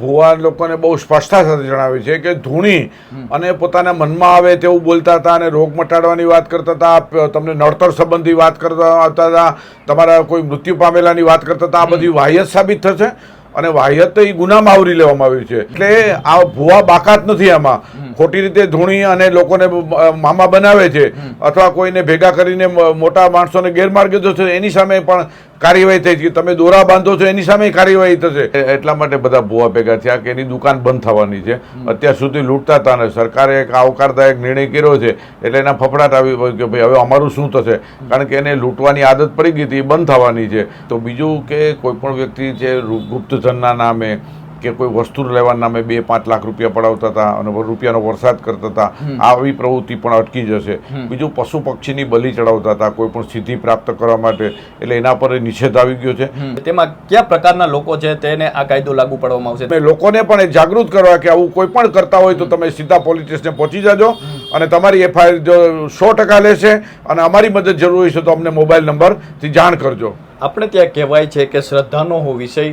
ભુવા લોકોને બહુ સ્પષ્ટતા સાથે જણાવ્યું છે કે ધૂણી અને પોતાના મનમાં આવે તેવું બોલતા હતા અને રોગ મટાડવાની વાત કરતા હતા તમને નડતર સંબંધી વાત કરતા આવતા હતા તમારા કોઈ મૃત્યુ પામેલાની વાત કરતા હતા આ બધી વાહિયત સાબિત થશે અને વાહિયત તો એ ગુનામાં આવરી લેવામાં આવ્યું છે. એટલે આ ભુવા બાકાત નથી આમાં. ખોટી રીતે ધૂણી અને લોકોને મામા બનાવે છે અથવા કોઈને ભેગા કરીને મોટા માણસોને ગેરમાર્ગે જશે એની સામે પણ કાર્યવાહી થઈ છે. તમે દોરા બાંધો છો, એની સામે કાર્યવાહી થશે. એટલા માટે બધા ભૂવા ભેગા થયા કે એની દુકાન બંધ થવાની છે. અત્યાર સુધી લૂંટતા હતા ને સરકારે એક આવકારદાયક નિર્ણય કર્યો છે. એટલે એના ફફડાટ આવી કે ભાઈ, હવે અમારું શું થશે? કારણ કે એને લૂંટવાની આદત પડી ગઈ હતી બંધ થવાની છે. તો બીજું કે કોઈ પણ વ્યક્તિ છે ગુપ્તધનના નામે કે કોઈ વસ્તુ લેવાના નામે બે પાંચ લાખ રૂપિયા પડાવતા હતા અને રૂપિયાનો વરસાદ કરતા હતા આવી પ્રવૃત્તિ પણ અટકી જશે. બીજું પશુ પક્ષીની બલી ચડાવતા હતા કોઈ પણ સિદ્ધિ પ્રાપ્ત કરવા માટે. એટલે એના પર નિષેધ આવી ગયો છે. તેમાં કયા પ્રકારના લોકો છે તેને આ કાયદો લાગુ પાડવામાં આવશે? લોકોને પણ જાગૃત કરવા કે આવું કોઈ પણ કરતા હોય તો તમે સીધા પોલીસ સ્ટેશને પહોંચી જાજો અને તમારી એફઆઈઆર જો સો ટકા લેશે અને અમારી મદદ જરૂર હોય છે તો અમને મોબાઈલ નંબરથી જાણ કરજો. આપણે ત્યાં કહેવાય છે કે શ્રદ્ધાનો હો વિષય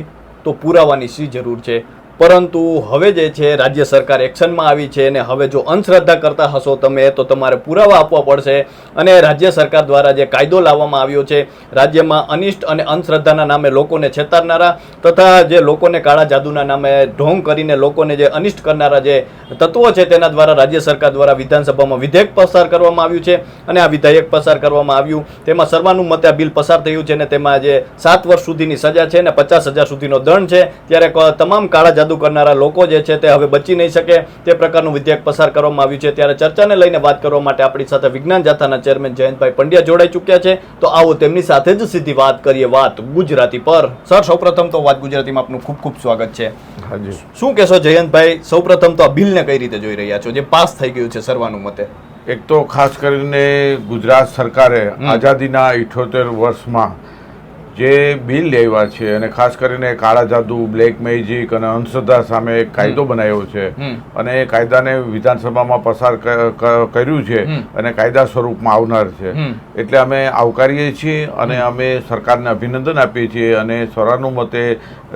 તો પુરાવાની શી જરૂર છે? પરંતુ હવે જે છે, રાજ્ય સરકાર એક્શનમાં આવી છે અને હવે જો અંધશ્રદ્ધા કરતા હશો તમે, તો તમારે પુરાવા આપવા પડશે. અને રાજ્ય સરકાર દ્વારા જે કાયદો લાવવામાં આવ્યો છે, રાજ્યમાં અનિષ્ટ અને અંધશ્રદ્ધાના નામે લોકોને છેતરનારા તથા જે લોકોને કાળા જાદુના નામે ઢોંગ કરીને લોકોને જે અનિષ્ટ કરનારા જે તત્વો છે, તેના દ્વારા રાજ્ય સરકાર દ્વારા વિધાનસભામાં વિધેયક પસાર કરવામાં આવ્યું છે. અને આ વિધેયક પસાર કરવામાં આવ્યું, તેમાં સર્વાનુમતે આ બિલ પસાર થયું છે અને તેમાં જે સાત વર્ષ સુધીની સજા છે અને પચાસ હજાર સુધીનો દંડ છે. ત્યારે તમામ કાળા જાદુ કરનારા લોકો જે છે તે હવે બચી નહીં શકે. તે પ્રકારનું વિધેયક પસાર કરવામાં આવ્યું છે. ત્યારે ચર્ચાને લઈને વાત કરવા માટે આપણી સાથે વિજ્ઞાન જાથાના ચેરમેન જયંતભાઈ પંડ્યા જોડાઈ ચૂક્યા છે. તો આવો તેમની સાથે જ સીધી વાત કરીએ વાત ગુજરાતી પર. સર સૌપ્રથમ તો વાત ગુજરાતીમાં આપનું ખૂબ ખૂબ સ્વાગત છે. શું કહેશો જયંતભાઈ સૌપ્રથમ તો આ બિલને કઈ રીતે જોઈ રહ્યા છો? જે પાસ થઈ ગયું છે સર્વાનુમતે. એક તો ખાસ કરીને ગુજરાત સરકારે આઝાદીના ઇઠોતેર વર્ષમાં જે બિલ લેવા છે અને ખાસ કરીને કાળા જાદુ બ્લેક મેજિક અને અંધશ્રદ્ધા સામે એક કાયદો બનાવ્યો છે. અને એ કાયદાને વિધાનસભામાં પસાર કર્યું છે અને કાયદા સ્વરૂપમાં આવનાર છે. એટલે અમે આવકારીએ છીએ અને અમે સરકારને અભિનંદન આપીએ છીએ અને સર્વાનુમતે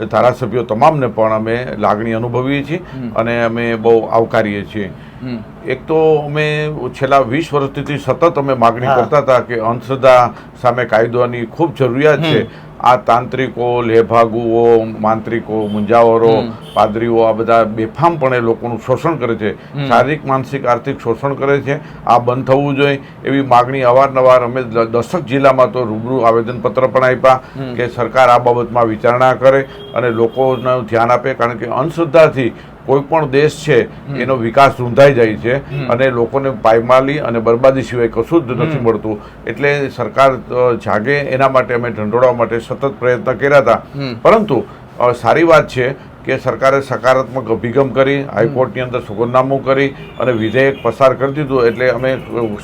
ધારાસભ્યો તમામને પણ અમે લાગણી અનુભવીએ છીએ અને અમે બહુ આવકારીએ છીએ. એક તો અમે છેલ્લા વીસ વર્ષથી સતત અમે માગણી કરતા હતા કે અંધશ્રદ્ધા સામે કાયદોની ખૂબ જરૂરિયાત છે. આ તાંત્રિકો લેભાગુઓ માંત્રિકો મુંજાવરો પાદરીઓ આ બધા બેફામપણે લોકોનું શોષણ કરે છે. શારીરિક માનસિક આર્થિક શોષણ કરે છે. આ બંધ થવું જોઈએ. એવી માગણી અવારનવાર અમે દશક દસક જિલ્લામાં તો રૂબરૂ આવેદનપત્ર પણ આપ્યા કે સરકાર આ બાબતમાં વિચારણા કરે અને લોકોનું ધ્યાન આપે કારણ કે અંધશ્રદ્ધાથી કોઈ પણ દેશ છે એનો વિકાસ રૂંધાઈ જાય છે અને લોકોને પાયમાલી અને બરબાદી સિવાય કશું જ નથી મળતું. એટલે સરકાર જાગે. એના માટે અમે ઢંઢોળવા માટે સતત પ્રયત્ન કર્યા હતા. પરંતુ સારી વાત છે કે સરકારે સકારાત્મક અભિગમ કરી હાઈકોર્ટની અંદર સુગંધનામું કરી અને વિધેયક પસાર કરી દીધું એટલે અમે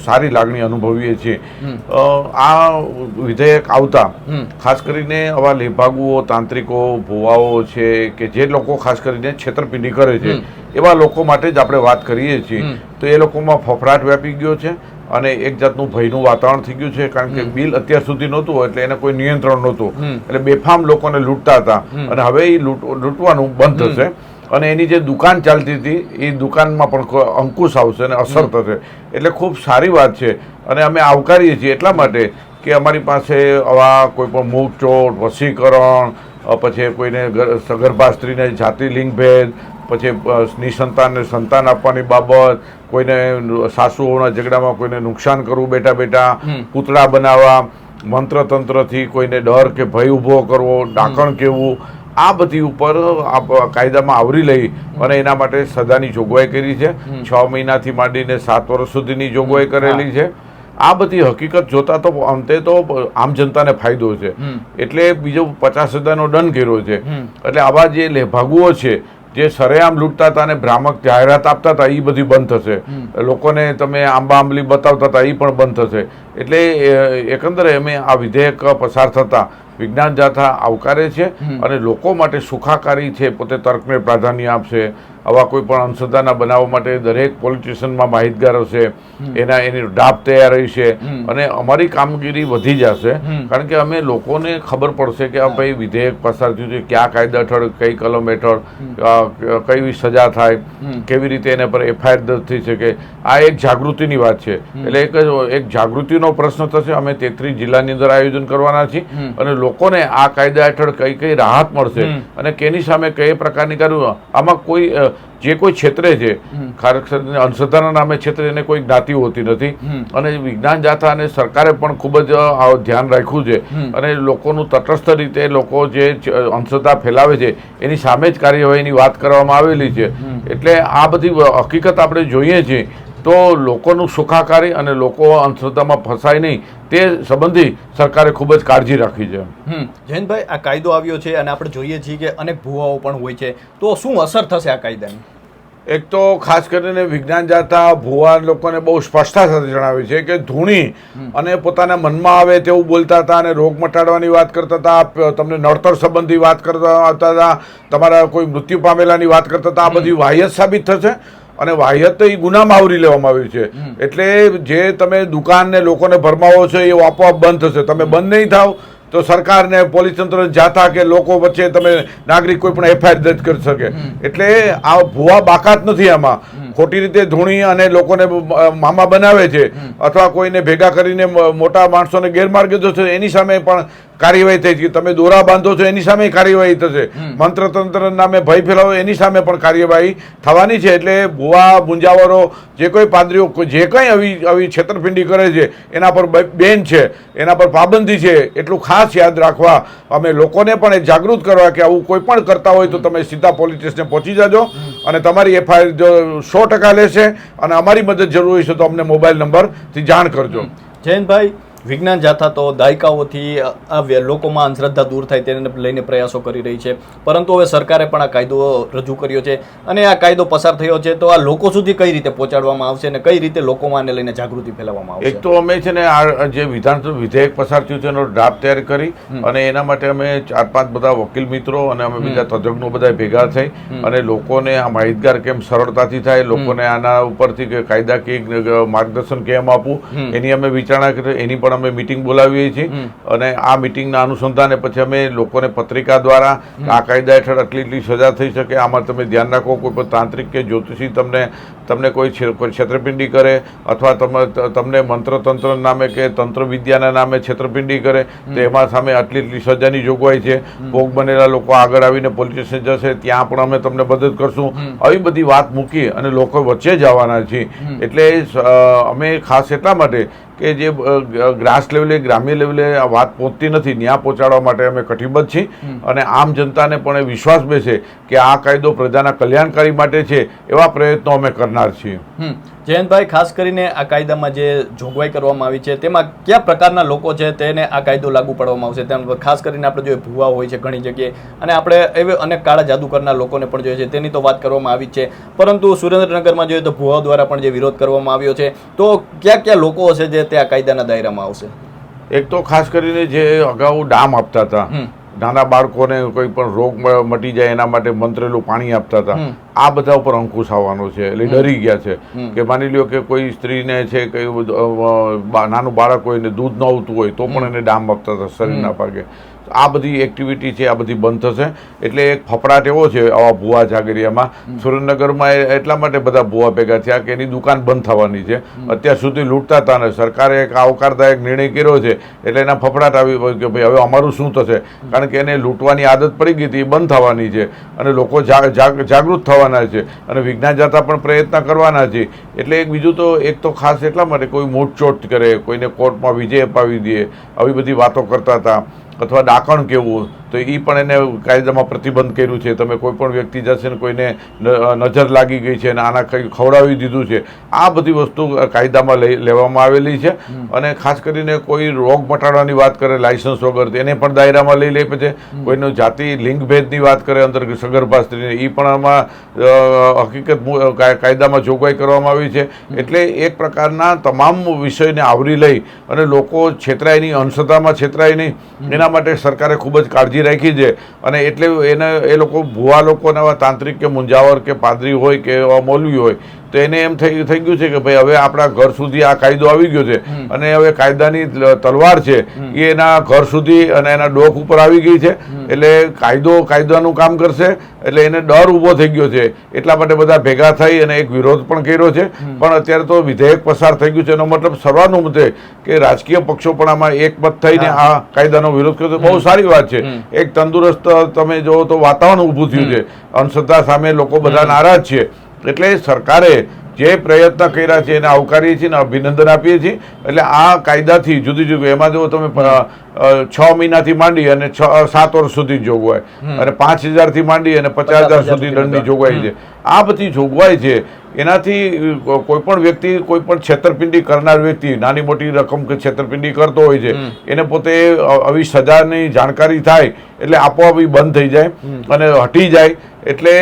સારી લાગણી અનુભવીએ છીએ. આ વિધેયક આવતા ખાસ કરીને આવા લેભાગુઓ તાંત્રિકો ભુવાઓ છે કે જે લોકો ખાસ કરીને છેતરપિંડી કરે છે એવા લોકો માટે જ આપણે વાત કરીએ છીએ. તો એ લોકોમાં ફફડાટ વ્યાપી ગયો છે અને એક જાતનું ભયનું વાતાવરણ થઈ ગયું છે કારણ કે બિલ અત્યાર સુધી નહોતું એટલે એને કોઈ નિયંત્રણ નહોતું. એટલે બેફામ લોકોને લૂંટતા હતા. અને હવે એ લૂંટ લૂંટવાનું બંધ થશે. અને એની જે દુકાન ચાલતી હતી એ દુકાનમાં પણ અંકુશ આવશે અને અસર થશે. એટલે ખૂબ સારી વાત છે. અને અમે આવકારીએ છીએ એટલા માટે કે અમારી પાસે આવા કોઈ પણ મૂકચોટ વસીકરણ પછી કોઈને ગર- સગર્ભા સ્ત્રીને જાતિ લિંગ ભેદ પછી નિસંતાનને સંતાન આપવાની બાબત કોઈને સાસુઓના ઝઘડામાં કોઈને નુકસાન કરવું બેઠા બેઠા પૂતળા બનાવવા મંત્ર તંત્રથી કોઈને ડર કે ભય ઊભો કરવો ડાકણ કેવું આ બધી ઉપર કાયદામાં આવરી લઈ અને એના માટે સજાની જોગવાઈ કરી છે. છ મહિનાથી માંડીને સાત વર્ષ સુધીની જોગવાઈ કરેલી છે. આ બધી હકીકત જોતા તો અંતે તો આમ જનતાને ફાયદો છે. એટલે બીજો પચાસ હજારનો દંડ કર્યો છે. એટલે આવા જે લેભાગુઓ છે જે સરેઆમ લૂંટતા હતા અને ભ્રામક જાહેરાત આપતા હતા એ બધી બંધ થશે. લોકોને તમે આંબા આંબલી બતાવતા હતા એ પણ બંધ થશે. એટલે એકંદરે અમે આ વિધેયક પસાર થતા વિજ્ઞાન જાથા આવકારે છે અને લોકો માટે સુખાકારી છે પોતે તર્કને પ્રાધાન્ય આપશે. આવા કોઈ પણ અંશધાના બનાવવા માટે દરેક પોલીસ સ્ટેશનમાં માહિતગાર હશે એના એની ડાબ તૈયાર રહેશે છે અને અમારી કામગીરી વધી જશે કારણ કે અમે લોકોને ખબર પડશે કે આ ભાઈ વિધેયક પસાર થયું છે કયા કાયદા હેઠળ કઈ કલમ હેઠળ કઈ સજા થાય કેવી રીતે એના પર એફઆઈઆર દર્જ થઈ શકે આ એક જાગૃતિની વાત છે. એટલે એક એક જાગૃતિનો પ્રશ્ન થશે અમે તેત્રીસ જિલ્લાની અંદર આયોજન કરવાના છીએ અને લોકોને આ કાયદા હેઠળ કઈ કઈ રાહત મળશે અને કેની સામે કઈ પ્રકારની કરવું આમાં કોઈ જે કોઈ ક્ષેત્રે છે. ખાસ કરીને નામે ક્ષેત્રે એને કોઈ જ્ઞાતિ હોતી નથી. અને વિજ્ઞાન જાથા અને સરકારે પણ ખૂબ જ ધ્યાન રાખ્યું છે. અને લોકોનું તટસ્થ રીતે લોકો જે અંધશ્રદ્ધા ફેલાવે છે એની સામે જ કાર્યવાહીની વાત કરવામાં આવેલી છે. એટલે આ બધી હકીકત આપણે જોઈએ છીએ. તો લોકોનું સુખાકારી અને લોકો અંધશ્રદ્ધામાં ફસાય નહીં તે સંબંધી સરકારે ખૂબ જ કાળજી રાખી છે. હમ જયંતભાઈ આ કાયદો આવ્યો છે અને આપણે જોઈએ છીએ કે અનેક ભુવાઓ પણ હોય છે. તો શું અસર થશે આ કાયદાની? એક તો ખાસ કરીને વિજ્ઞાન જાતા ભુવા લોકોને બહુ સ્પષ્ટતા સાથે જણાવ્યું છે કે ધૂણી અને પોતાના મનમાં આવે તેવું બોલતા હતા અને રોગ મટાડવાની વાત કરતા હતા તમને નડતર સંબંધી વાત કરતા આવતા હતા તમારા કોઈ મૃત્યુ પામેલાની વાત કરતા હતા આ બધી વાહિયત સાબિત થશે. અને વાહિયત તો એ ગુનામાં આવરી લેવામાં આવ્યું છે. એટલે જે તમે દુકાનને લોકોને ભરમાવો છો એ આપોઆપ બંધ થશે. તમે બંધ નહીં થાવ તો સરકારને પોલીસ તંત્ર જાતા કે લોકો વચ્ચે તમે નાગરિક કોઈ પણ એફઆઈઆર દર્જ કરી શકે. એટલે આ ભુવા બાકાત નથી આમાં. ખોટી રીતે ધૂણી અને લોકોને મામા બનાવે છે અથવા કોઈને ભેગા કરીને મોટા માણસોને ગેરમાર્ગે છે એની સામે પણ કાર્યવાહી થઈ છે. તમે દોરા બાંધો છો એની સામે કાર્યવાહી થશે. મંત્ર તંત્ર નામે ભય ફેલાવો એની સામે પણ કાર્યવાહી થવાની છે. એટલે ભુવા મુંજાવરો જે કોઈ પાદરીઓ જે કંઈ આવી આવી છેતરપિંડી કરે છે એના પર બેન છે એના પર પાબંદી છે એટલું ખાસ યાદ રાખવા અમે લોકોને પણ એ જાગૃત કરવા કે આવું કોઈ પણ કરતા હોય તો તમે સીધા પોલીસ સ્ટેશને પહોંચી જાજો. અને તમારી એફઆઈઆર જો સો ટકા લેશે અને અમારી મદદ જરૂર હોય છે તો અમને મોબાઈલ નંબરથી જાણ કરજો. જયંતભાઈ વિજ્ઞાન જાથા તો દાયકાઓથી આ લોકોમાં અંધશ્રદ્ધા દૂર થાય તેને લઈને પ્રયાસો કરી રહી છે. પરંતુ હવે સરકારે પણ આ કાયદો રજૂ કર્યો છે અને આ કાયદો પસાર થયો છે. તો આ લોકો સુધી કઈ રીતે પહોંચાડવામાં આવશે અને કઈ રીતે લોકોમાં આને લઈને જાગૃતિ ફેલાવવામાં એક તો અમે છે ને આ જે વિધાનસભા વિધેયક પસાર થયું છે એનો ડ્રાફ્ટ તૈયાર કરી અને એના માટે અમે ચાર પાંચ બધા વકીલ મિત્રો અને અમે બીજા તજજ્ઞો બધા ભેગા થઈ અને લોકોને આ માહિતગાર કેમ સરળતાથી થાય લોકોને આના ઉપરથી કે કાયદાકીય માર્ગદર્શન કેમ આપવું એની અમે વિચારણા કરી એની પણ અમે મિટિંગ બોલાવીએ છીએ અને આ મિટિંગના અનુસંધાને પછી અમે લોકોને પત્રિકા દ્વારા આ કાયદા હેઠળ આટલી એટલી સજા થઈ શકે આમાં તમે ધ્યાન રાખો કોઈ પણ તાંત્રિક કે જ્યોતિષી તમને તમને કોઈ છેતરપિંડી કરે અથવા તમે તમને મંત્ર તંત્ર નામે કે તંત્ર વિદ્યાના નામે છેતરપિંડી કરે તો એમાં સામે આટલી એટલી સજાની જોગવાઈ છે. ભોગ બનેલા લોકો આગળ આવીને પોલીસ સ્ટેશન જશે ત્યાં પણ અમે તમને મદદ કરશું. આવી બધી વાત મૂકી અને લોકો વચ્ચે જવાના છીએ એટલે અમે ખાસ એટલા માટે કે જે ગ્રાસ લેવલે ગ્રામ્ય લેવલે આ વાત પહોંચતી નથી ત્યાં પહોંચાડવા માટે અમે કટિબદ્ધ છીએ. અને આમ જનતાને પણ એ વિશ્વાસ બેસે કે આ કાયદો પ્રજાના કલ્યાણકારી માટે છે એવા પ્રયત્નો અમે કરનાર છીએ. જયંતભાઈ ખાસ કરીને આ કાયદામાં જે જોગવાઈ કરવામાં આવી છે તેમાં કયા પ્રકારના લોકો છે તેને આ કાયદો લાગુ પાડવામાં આવશે? તેમ ખાસ કરીને આપણે જોઈએ ભૂવા હોય છે ઘણી જગ્યાએ અને આપણે એવે અનેક કાળા જાદુ કરનાર લોકોને પણ જોઈએ છે તેની તો વાત કરવામાં આવી છે. પરંતુ સુરેન્દ્રનગરમાં જોઈએ તો ભૂવા દ્વારા પણ જે વિરોધ કરવામાં આવ્યો છે તો કયા કયા લોકો હશે જે તે આ કાયદાના દાયરામાં આવશે? એક તો ખાસ કરીને જે અગાઉ ડામ આપતા હતા. નાના બાળકોને કોઈ પણ રોગ મટી જાય એના માટે મંત્રેલું પાણી આપતા હતા. આ બધા ઉપર અંકુશ આવવાનો છે. એટલે ડરી ગયા છે. કે માની લ્યો કે કોઈ સ્ત્રીને છે કે એવું, અ, બા- નાનું બાળક હોય ને દૂધ ન આવતું હોય તો પણ એને ડામ આપતા હતા શરીરના ભાગે. આ બધી એક્ટિવિટી છે આ બધી બંધ થશે. એટલે એક ફફડાટ એવો છે આવા ભુવા જાગરિયામાં સુરેન્દ્રનગરમાં એટલા માટે બધા ભુવા ભેગા થયા કે એની દુકાન બંધ થવાની છે. અત્યાર સુધી લૂંટતા હતા ને સરકારે એક આવકારદાયક નિર્ણય કર્યો છે એટલે એના ફફડાટ આવી ગયો કે ભાઈ હવે અમારું શું થશે? કારણ કે એને લૂંટવાની આદત પડી ગઈ હતી એ બંધ થવાની છે. અને લોકો જાગ- જાગૃત થવાના છે અને વિજ્ઞાન જાતા પણ પ્રયત્ન કરવાના છે. એટલે એક બીજું તો એક તો ખાસ એટલા માટે કોઈ મોટચોટ કરે કોઈને કોર્ટમાં વિજય અપાવી દે આવી બધી વાતો કરતા હતા. અથવા ડાકણ કેવું તો એ પણ એને કાયદામાં પ્રતિબંધ કર્યું છે. તમે કોઈ પણ વ્યક્તિ જશે ને કોઈને નજર લાગી ગઈ છે અને આના કંઈ ખવડાવી દીધું છે આ બધી વસ્તુ કાયદામાં લઈ લેવામાં આવેલી છે. અને ખાસ કરીને કોઈ રોગ મટાડવાની વાત કરે લાયસન્સ વગર તો એને પણ દાયરામાં લઈ લે છે. કોઈનો જાતિ લિંગભેદની વાત કરે અંદર સગર્ભા સ્ત્રીને એ પણ આમાં હકીકત કાયદામાં જોગવાઈ કરવામાં આવી છે. એટલે એક પ્રકારના તમામ વિષયને આવરી લઈ અને લોકો છેતરાય નહીં અંશતામાં છેતરાય નહીં. એના માટે સરકારે ખૂબ જ કાળજી રાખી છે. અને એટલે એને એ લોકો ભુવા લોકોને તાંત્રિક કે મુંજાવર કે પાદરી હોય કે એવા મૌલવી હોય તો એને એમ થઈ થઈ ગયું છે કે ભાઈ હવે આપણા ઘર સુધી આ કાયદો આવી ગયો છે. અને હવે કાયદાની તલવાર છે એ એના ઘર સુધી અને એના ડોક ઉપર આવી ગઈ છે. એટલે કાયદો કાયદાનું કામ કરશે એટલે એને ડર ઊભો થઈ ગયો છે. એટલા માટે બધા ભેગા થઈ અને એક વિરોધ પણ કર્યો છે. પણ અત્યારે તો વિધેયક પસાર થઈ ગયું છે એનો મતલબ સર્વાનુમતે કે રાજકીય પક્ષો પણ આમાં એકમત થઈને આ કાયદાનો વિરોધ કર્યો બહુ સારી વાત છે. એક તંદુરસ્ત તમે જો તો વાતાવરણ ઊભું થયું છે. અંધશ્રદ્ધા સામે લોકો બધા નારાજ છે. એટલે સરકારે જે પ્રયત્ન કર્યા છે એને આવકારીએ છીએ અને અભિનંદન આપીએ છીએ. એટલે આ કાયદાથી જુદી જુદી, એમાં જો તમે છ મહિનાથી માંડી અને છ સાત વર્ષ સુધી જોગવાઈ. અને પાંચ હજારથી માંડી અને પચાસ હજાર સુધી દંડની જોગવાઈ છે. આ બધી જોગવાઈ છે એનાથી અ, કોઈ પણ વ્યક્તિ કોઈ પણ છેતરપિંડી કરનાર વ્યક્તિ નાની મોટી રકમ કે છેતરપિંડી કરતો હોય છે એને પોતે આવી સજાની જાણકારી થાય એટલે આપોઆપ બંધ થઈ જાય અને હટી જાય એટલે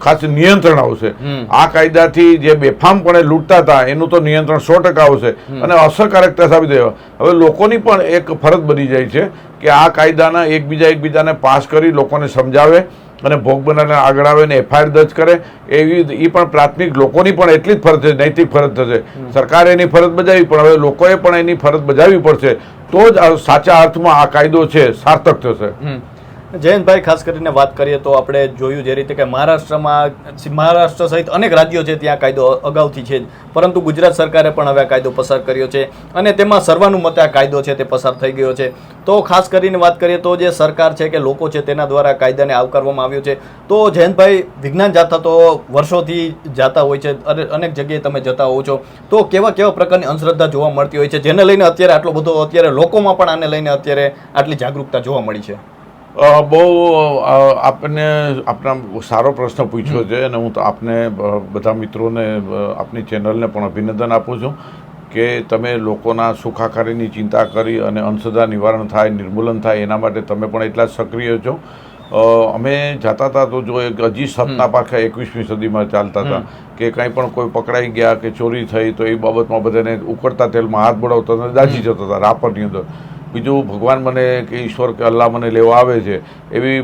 ખાસ નિયંત્રણ આવશે. આ કાયદાથી જે બેફામપણે લૂંટતા હતા એનું તો નિયંત્રણ સો ટકા આવશે. અને અસરકારકતા સાબિત હવે લોકોની પણ એક ફરજ બની જાય છે કે આ કાયદાના એકબીજા એકબીજાને પાસ કરી લોકોને સમજાવે અને ભોગ બનાવીને આગળ આવે ને એફઆઈઆર દર્જ કરે એવી એ પણ પ્રાથમિક લોકોની પણ એટલી જ ફરજ છે નૈતિક ફરજ થશે. સરકારે એની ફરજ બજાવી પણ હવે લોકોએ પણ એની ફરજ બજાવવી પડશે. તો જ સાચા અર્થમાં આ કાયદો છે સાર્થક થશે. જયંતભાઈ, ખાસ કરીને વાત કરીએ તો આપણે જોયું જે રીતે કે મહારાષ્ટ્રમાં મહારાષ્ટ્ર સહિત અનેક રાજ્યો છે ત્યાં કાયદો અગાઉથી છે જ. પરંતુ ગુજરાત સરકારે પણ હવે આ કાયદો પસાર કર્યો છે અને તેમાં સર્વાનુમતે આ કાયદો છે તે પસાર થઈ ગયો છે. તો ખાસ કરીને વાત કરીએ તો જે સરકાર છે કે લોકો છે તેના દ્વારા કાયદાને આવકારવામાં આવ્યો છે. તો જયંતભાઈ, વિજ્ઞાન જાતા તો વર્ષોથી જાતા હોય છે અને અનેક જગ્યાએ તમે જતા હોવ છો. તો કેવા કેવા પ્રકારની અંધશ્રદ્ધા જોવા મળતી હોય છે? જેને લઈને અત્યારે આટલો બધો, અત્યારે લોકોમાં પણ આને લઈને અત્યારે આટલી જાગૃતતા જોવા મળી છે. બહુ આપને આપના સારો પ્રશ્ન પૂછ્યો છે અને હું તો આપને બધા મિત્રોને આપની ચેનલને પણ અભિનંદન આપું છું કે તમે લોકોના સુખાકારીની ચિંતા કરી અને અંધશ્રદ્ધા નિવારણ થાય નિર્મૂલન થાય એના માટે તમે પણ એટલા સક્રિય છો. અમે જતા હતા તો જો એક હજી સતના પાછા એકવીસમી સદીમાં ચાલતા હતા કે કંઈ પણ કોઈ પકડાઈ ગયા કે ચોરી થઈ તો એ બાબતમાં બધાને ઉકળતા તેલમાં હાથ બળાવતા દાજી જતા હતા રાપરની અંદર. બીજું ભગવાન મને કે ઈશ્વર કે અલ્લાહ મને લેવા આવે છે એવી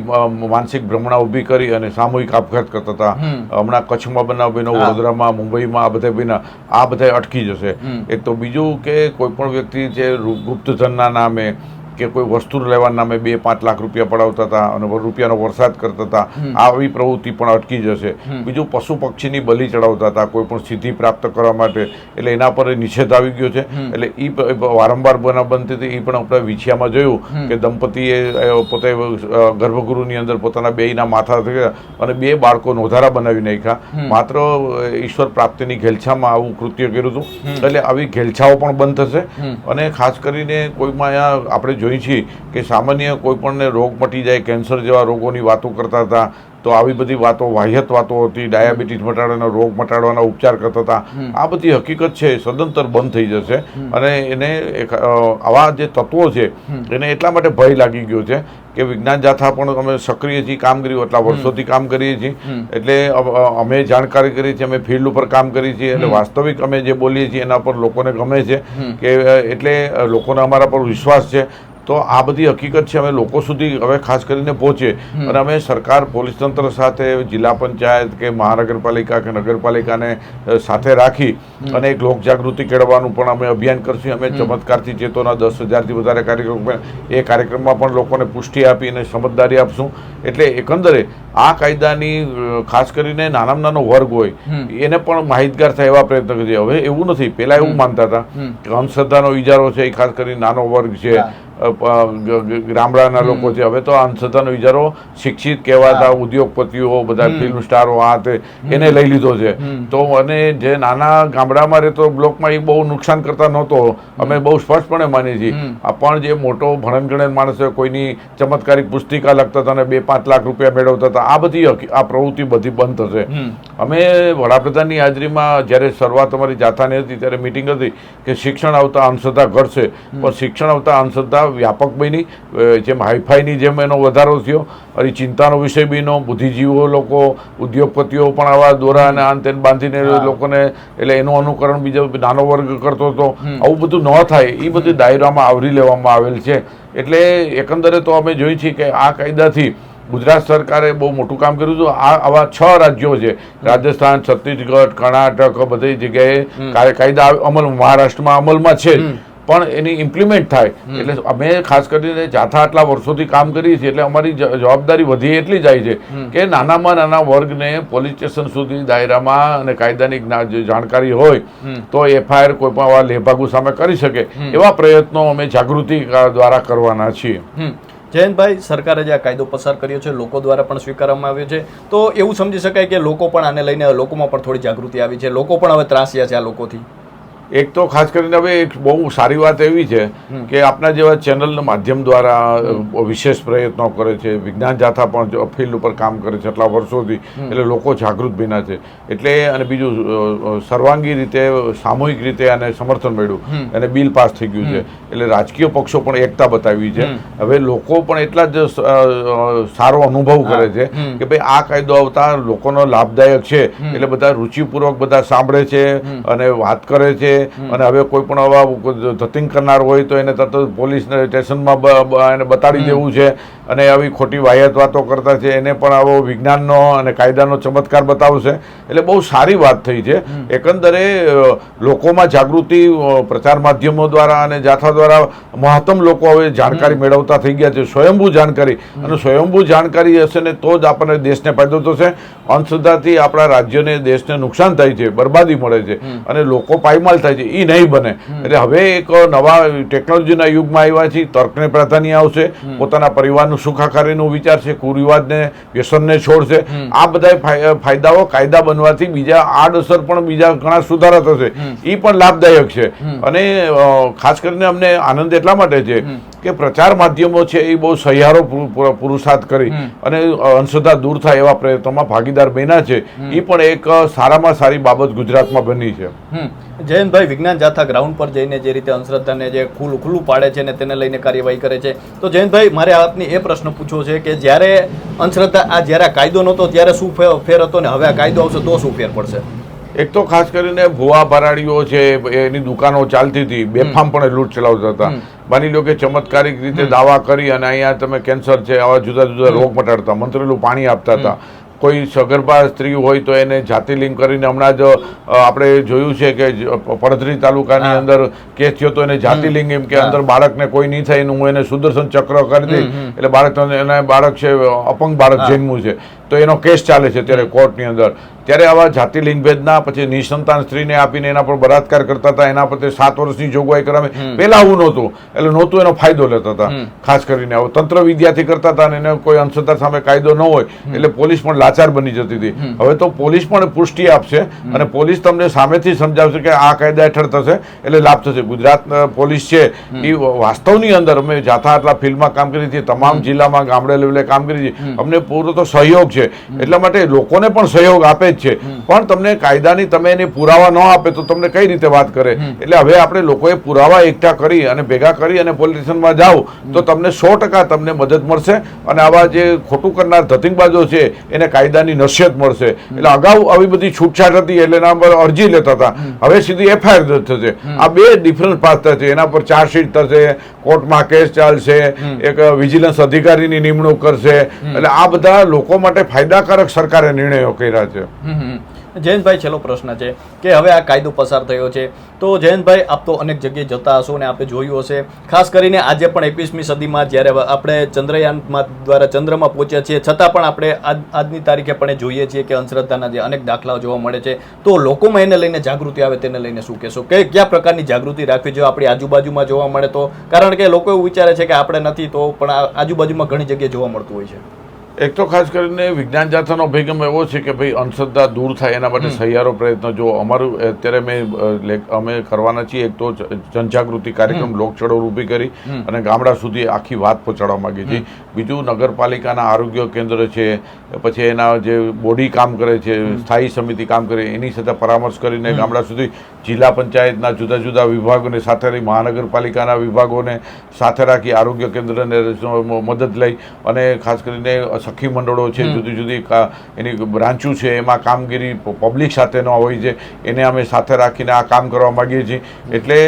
માનસિક ભ્રમણા ઊભી કરી અને સામૂહિક આપઘાત કરતા હતા. હમણાં કચ્છમાં બનાવ બન્યો. વડોદરામાં મુંબઈમાં આ બધા બન્યા આ બધા અટકી જશે. એક તો બીજું કે કોઈ પણ વ્યક્તિ રુ- ગુપ્તધનના નામે કે કોઈ વસ્તુ લેવાના નામે બે પાંચ લાખ રૂપિયા પડાવતા હતા અને રૂપિયાનો વરસાદ કરતા હતા આવી પ્રવૃત્તિ પણ અટકી જશે. બીજું પશુ પક્ષીની બલિ ચડાવતા હતા કોઈ પણ સિદ્ધિ પ્રાપ્ત કરવા માટે. એટલે એના પર નિષેધ આવી ગયો છે. એટલે એ વારંવાર બના બનતી હતી એ પણ આપણે વિછિયામાં જોયું કે દંપતીએ પોતે ગર્ભગૃહની અંદર પોતાના બેયના માથા થયા અને બે બાળકો નોધારા બનાવી નાખ્યા. માત્ર ઈશ્વર પ્રાપ્તિની ઘેલછામાં આવું કૃત્ય કર્યું હતું. એટલે આવી ઘેલછાઓ પણ બંધ થશે. અને ખાસ કરીને કોઈમાં આપણે જોઈ છીએ કે સામાન્ય કોઈપણને રોગ મટી જાય કેન્સર જેવા રોગોની વાતો કરતા હતા તો આવી બધી વાતો વાહ્યત વાતો હતી ડાયાબિટીસ મટાડવાના રોગ મટાડવાના ઉપચાર કરતા હતા. આ બધી હકીકત છે સદંતર બંધ થઈ જશે. અને એને આવા જે તત્વો છે એને એટલા માટે ભય લાગી ગયો છે કે વિજ્ઞાન જાથા પણ અમે સક્રિય છીએ કામગીરી એટલા વર્ષોથી કામ કરીએ છીએ. એટલે અમે જાણકારી કરીએ છીએ અમે ફિલ્ડ ઉપર કામ કરીએ છીએ એટલે વાસ્તવિક અમે જે બોલીએ છીએ એના પર લોકોને ગમે છે કે એટલે લોકોને અમારા પર વિશ્વાસ છે. તો આ બધી હકીકત છે અમે લોકો સુધી હવે ખાસ કરીને પહોંચે અને અમે સરકાર પોલીસ તંત્ર સાથે જિલ્લા પંચાયત કે મહાનગરપાલિકા કે નગરપાલિકાને સાથે રાખી અને એક લોક જાગૃતિ કેળવવાનું પણ અમે અભિયાન કરશું. અમે ચમત્કારથી ચેતોના દસ હજારથી વધારે કાર્યક્રમ એ કાર્યક્રમમાં પણ લોકોને પુષ્ટિ આપી અને સમજદારી આપશું. એટલે એકંદરે આ કાયદાની ખાસ કરીને નાનામાં નાનો વર્ગ હોય એને પણ માહિતગાર થાય એવા પ્રયત્ન કરીએ. હવે એવું નથી. પેલા એવું માનતા હતા. કે અંધશ્રદ્ધાનો ઇજારો છે એ ખાસ કરીને નાનો વર્ગ છે ગામડાના લોકો છે. હવે તો અંધશ્રદ્ધાનો ઇજારો શિક્ષિત કહેવાતા ઉદ્યોગપતિઓ બધા ફિલ્મ સ્ટારો આ તે એને લઈ લીધો છે. તો અને જે નાના ગામડામાં રહેતો બ્લોકમાં એ બહુ નુકસાન કરતા નહોતો. અમે બહુ સ્પષ્ટપણે માનીએ છીએ. પણ જે મોટો ભણન ગણેલ માણસ હોય, કોઈની ચમત્કારિક પુસ્તિકા લખતા હતા અને બે પાંચ લાખ રૂપિયા મેળવતા હતા આ બધી આ પ્રવૃત્તિ બધી બંધ થશે. અમે વડાપ્રધાનની હાજરીમાં જ્યારે શરૂઆત અમારી જાથાની હતી ત્યારે મિટિંગ હતી કે શિક્ષણ આવતા અંધશ્રદ્ધા ઘટશે. પણ શિક્ષણ આવતા અંધશ્રદ્ધા વ્યાપક બની. જેમ હાઈફાઈની જેમ એનો વધારો થયો અને ચિંતાનો વિષય બીનો બુદ્ધિજીવો લોકો ઉદ્યોગપતિઓ પણ આવા દોરા અને આન તેન બાંધીને લોકોને એટલે એનું અનુકરણ બીજો નાનો વર્ગ કરતો હતો. આવું બધું ન થાય. એ બધી દાયરામાં આવરી લેવામાં આવેલ છે. એટલે એકંદરે તો અમે જોઈ છીએ કે આ કાયદાથી ગુજરાત સરકારે બહુ મોટું કામ કર્યું હતું આ આવા છ રાજ્યો છે. રાજસ્થાન છત્તીસગઢ કર્ણાટક બધી જગ્યાએ કાયદા અમલ મહારાષ્ટ્રમાં અમલમાં છે. પણ એની ઇમ્પ્લિમેન્ટ થાય. એટલે અમે ખાસ કરીને જાથા આટલા વર્ષોથી કામ કરીએ છીએ. એટલે અમારી જવાબદારી વધી એટલી જાય છે કે નાનામાં નાના વર્ગને પોલીસ સ્ટેશન સુધી દાયરામાં અને કાયદાની જાણકારી હોય તો એફઆઈઆર કોઈ પણ આવા લેભાગુ સામે કરી શકે. એવા પ્રયત્નો અમે જાગૃતિ દ્વારા કરવાના છીએ. જયંતભાઈ, સરકારે જે આ કાયદો પસાર કર્યો છે, લોકો દ્વારા પણ સ્વીકારવામાં આવ્યો છે. તો એવું સમજી શકાય કે લોકો પણ આને લઈને લોકોમાં પણ થોડી જાગૃતિ આવી છે. લોકો પણ હવે ત્રાસ્યા છે આ લોકોથી. એક તો ખાસ કરીને હવે એક બહુ સારી વાત એવી છે કે આપના જેવા ચેનલના માધ્યમ દ્વારા વિશેષ પ્રયત્નો કરે છે. વિજ્ઞાન જાથા પણ ફિલ્ડ ઉપર કામ કરે છે એટલા વર્ષોથી. એટલે લોકો જાગૃત બન્યા છે. એટલે અને બીજું સર્વાંગી રીતે સામૂહિક રીતે આને સમર્થન મળ્યું. અને બિલ પાસ થઈ ગયું છે. એટલે રાજકીય પક્ષો પણ એકતા બતાવી છે. હવે લોકો પણ એટલા જ સારો અનુભવ કરે છે કે ભાઈ આ કાયદો આવતા લોકોનો લાભદાયક છે. એટલે બધા રૂચિપૂર્વક બધા સાંભળે છે અને વાત કરે છે. અને હવે કોઈ પણ આવા ધતિંગ કરનાર હોય તો એને તરત જ પોલીસ સ્ટેશનમાં એને બતાડી દેવું છે. અને આવી ખોટી વાહિયાત વાતો કરતા છે. એને પણ આવો વિજ્ઞાનનો અને કાયદાનો ચમત્કાર બતાવશે. એટલે બહુ સારી વાત થઈ છે. એકંદરે લોકોમાં જાગૃતિ પ્રચાર માધ્યમો દ્વારા અને જાથા દ્વારા મહત્તમ લોકો હવે જાણકારી મેળવતા થઈ ગયા છે. સ્વયંભૂ જાણકારી. અને સ્વયંભૂ જાણકારી હશે ને તો જ આપણને દેશને ફાયદો થશે. અંધશ્રદ્ધાથી આપણા રાજ્યને દેશને નુકસાન થાય છે. બરબાદી મળે છે. અને લોકો પાયમાલ થાય છે. એ નહીં બને. એટલે હવે એક નવા ટેકનોલોજીના યુગમાં આવ્યા છે તર્કને પ્રાધાન્ય આવશે પોતાના પરિવારનું સુખાકારીનું વિચાર છે કુરિવાજને વ્યસનને છોડશે. આ બધા ફાયદાઓ કાયદા બનવાથી બીજા આડઅસર પણ બીજા ઘણા સુધારા થશે. એ પણ લાભદાયક છે. અને ખાસ કરીને અમને આનંદ એટલા માટે છે કે પ્રચાર માધ્યમો છે એ બહુ સહિયારો પુરુ- પુરુ- પુરુષાર્થ કરી અને અંશતા દૂર થાય એવા પ્રયત્નોમાં ભાગીદાર બન્યા છે. એ પણ એક સારામાં સારી બાબત ગુજરાતમાં બની છે. જયંતભાઈ વિજ્ઞાન જાથા ગ્રાઉન્ડ પર જઈને જે રીતે અંધશ્રદ્ધાને જે ખુલ્લું ખુલ્લું પાડે છે ને તેને લઈને કાર્યવાહી કરે છે. તો જયંતભાઈ મારે આપની એ પ્રશ્ન પૂછવો છે કે જ્યારે અંધશ્રદ્ધા આ જ્યારે કાયદો નહોતો ત્યારે શું ફેર હતો ને હવે આ કાયદો આવશે તો શું ફેર પડશે? એક તો ખાસ કરીને ભુવા ભરાડીઓ છે એની દુકાનો ચાલતી હતી બેફામ પણ લૂંટ ચલાવતા હતા. માની લો કે ચમત્કારિક રીતે દાવા કરી અને અહીંયા તમે કેન્સર છે આવા જુદા જુદા રોગ મટાડતા મંત્રેલું પાણી આપતા હતા. કોઈ સગર્ભા સ્ત્રી હોય તો એને જાતિ લિંક કરીને હમણાં જ આપણે જોયું છે કે પડધરી તાલુકાની અંદર કેસ થયો તો એને જાતિ લિંગ એમ કે અંદર બાળકને કોઈ નહીં થાય હું એને સુદર્શન ચક્ર કરી દઈ એટલે બાળક એને બાળક છે અપંગ બાળક. જન્મ્યું છે. તો એનો કેસ ચાલે છે ત્યારે કોર્ટની અંદર. ત્યારે આવા જાતિ લિંગભેદના પછી નિસંતાન સ્ત્રીને આપીને એના પર બળાત્કાર કરતા હતા એના પર તે સાત વર્ષની જોગવાઈ કરાવે. પહેલા આવું નહોતું એટલે નહોતું એનો ફાયદો લેતા હતા ખાસ કરીને. આવો તંત્ર વિદ્યાર્થી કરતા હતા અને એને કોઈ અંશતા સામે કાયદો ન હોય એટલે પોલીસ પણ લાચાર બની જતી હતી. હવે તો પોલીસ પણ પુષ્ટિ આપશે અને પોલીસ તમને સામેથી સમજાવશે કે આ કાયદા હેઠળ થશે એટલે લાભ થશે. ગુજરાત પોલીસ છે એ વાસ્તવની અંદર અમે જાથા આટલા ફિલ્ડમાં કામ કરી હતી તમામ જિલ્લામાં ગામડે લેવલે કામ કરી હતી અમને પૂરો તો સહયોગ છે. એટલા માટે લોકોને પણ સહયોગ આપે જ છે. પણ તમને કાયદાની તમે એને પુરાવા ન આપે તો તમને કઈ રીતે વાત કરે? એટલે હવે આપણે લોકોએ પુરાવા એકઠા કરી અને ભેગા કરી અને પોલીસ જાઓ તો તમને સો ટકા તમને મદદ મળશે અને આવા જે ખોટું કરનાર ધતિંગબાજો છે, એને કાયદાની નસીહત મળશે. એટલે અગાઉ આવી બધી છૂટછાટ હતી એટલે એના પર અરજી લેતા હતા. હવે સીધી એફઆઈઆર થશે. આ બે ડિફરન્સ પાસ થશે. એના પર ચાર્જશીટ થશે કોર્ટમાં કેસ ચાલશે એક વિજિલન્સ અધિકારીની નિમણૂક કરશે. એટલે આ બધા લોકો માટે ફાયદાકારક સરકારે નિર્ણયો કર્યા છે. જયંતભાઈ, છેલ્લો પ્રશ્ન છે કે હવે આ કાયદો પસાર થયો છે. તો જયંતભાઈ, આપ તો અનેક જગ્યાએ જતા હશો અને આપણે જોયું હશે. ખાસ કરીને આજે પણ એકવીસમી સદીમાં જ્યારે આપણે ચંદ્રયાનમાં દ્વારા ચંદ્રમાં પહોંચ્યા છીએ, છતાં પણ આપણે આજ, આજની તારીખે પણ જોઈએ છીએ કે અંધશ્રદ્ધાના જે અનેક દાખલાઓ જોવા મળે છે. તો લોકોમાં એને લઈને જાગૃતિ આવે તેને લઈને શું કહેશો? કે કયા પ્રકારની જાગૃતિ રાખવી જોઈએ આપણી આજુબાજુમાં જોવા મળે તો? કારણ કે લોકો એવું વિચારે છે કે આપણે નથી તો પણ આજુબાજુમાં ઘણી જગ્યાએ જોવા મળતું હોય છે. એક તો ખાસ કરીને વિજ્ઞાન જાથાનો અભિગમ એવો છે કે ભાઈ અંધશ્રદ્ધા દૂર થાય એના માટે સહિયારો પ્રયત્ન. જો અમારું અત્યારે મેં અમે કરવાના છીએ એક તો જનજાગૃતિ કાર્યક્રમ લોકચળવળ ઊભી કરી અને ગામડા સુધી આખી વાત પહોંચાડવા માંગી છીએ બીજું નગરપાલિકાના આરોગ્ય કેન્દ્ર છે પછી એના જે બોડી કામ કરે છે સ્થાયી સમિતિ કામ કરે એની સાથે પરામર્શ કરીને ગામડા સુધી જિલ્લા પંચાયતના જુદા જુદા વિભાગોને સાથે રહી મહાનગરપાલિકાના વિભાગોને સાથે રાખી આરોગ્ય કેન્દ્રને મદદ લઈ અને ખાસ કરીને સખી મંડળો છે જુદી જુદી એની બ્રાન્ચો છે એમાં કામગીરી પબ્લિક સાથેનો હોય છે એને અમે સાથે રાખીને આ કામ કરવા માંગીએ છીએ. એટલે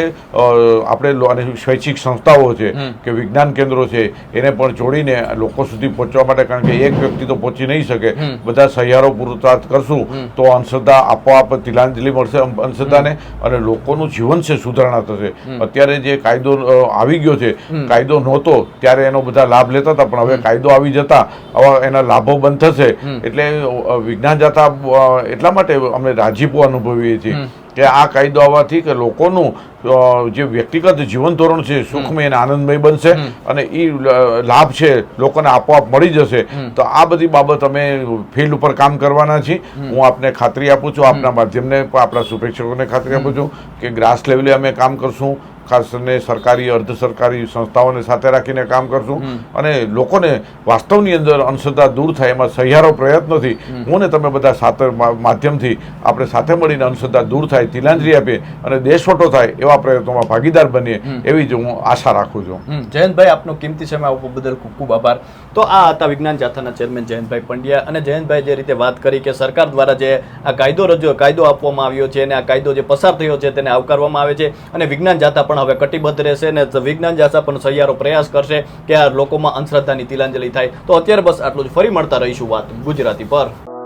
આપણે સ્વૈચ્છિક સંસ્થાઓ છે કે વિજ્ઞાન કેન્દ્રો છે એને પણ જોડીને લોકો સુધી પહોંચવા માટે કારણ કે એક વ્યક્તિ તો પહોંચી નહીં શકે. બધા સહિયારો પુરુષાર્થ કરશું તો અંધશ્રદ્ધા આપોઆપ તિલાંજલિ મળશે અં- અંધશ્રદ્ધાને અને લોકોનું જીવન છે સુધારણા થશે. અત્યારે જે કાયદો આવી ગયો છે કાયદો નહોતો ત્યારે એનો બધા લાભ લેતા હતા પણ હવે કાયદો આવી જતા હવે એના લાભો બંધ થશે. એટલે વિજ્ઞાન જાતા એટલા માટે અમે રાજીપો અનુભવીએ છીએ કે આ કાયદો આવવાથી કે લોકોનું જે વ્યક્તિગત જીવન ધોરણ છે સુખમય અને આનંદમય બનશે અને એ લાભ છે લોકોને આપોઆપ મળી જશે. તો આ બધી બાબત અમે ફિલ્ડ ઉપર કામ કરવાના છીએ. હું આપને ખાતરી આપું છું આપના માધ્યમને આપણા શુભેચ્છકોને ખાતરી આપું છું કે ગ્રાસ લેવલે અમે કામ કરશું. ખાસ કરીને સરકારી અર્ધ સરકારી સંસ્થાઓને સાથે રાખીને કામ કરશું. અને લોકોને વાસ્તવની અંદર અંધશ્રદ્ધા દૂર થાય એમાં સહિયારો પ્રયત્નથી હું ને તમે બધા સાથે માધ્યમથી આપણે સાથે મળીને અંધશ્રદ્ધા દૂર થાય તિલાંજરી આપીએ અને દેશવટો થાય એવા પ્રયત્નોમાં ભાગીદાર બનીએ એવી જ હું આશા રાખું છું. જયંતભાઈ આપનો કિંમતી સમય આપવા બદલ ખૂબ ખૂબ આભાર. તો આ હતા વિજ્ઞાન જાથાના ચેરમેન જયંતભાઈ પંડ્યા અને જયંતભાઈ જે રીતે વાત કરી કે સરકાર દ્વારા જે આ કાયદો રજૂ કાયદો આપવામાં આવ્યો છે અને આ કાયદો જે પસાર થયો છે તેને આવકારવામાં આવે છે અને વિજ્ઞાન જાથા પણ હવે કટિબદ્ધ રહેશે અને વિજ્ઞાન જાસા પણ સહિયારો પ્રયાસ કરશે કે આ લોકોમાં અંધશ્રદ્ધાની તિલાંજલિ થાય. તો અત્યારે બસ આટલું જ. ફરી મળતા રહીશું વાત ગુજરાતી પર.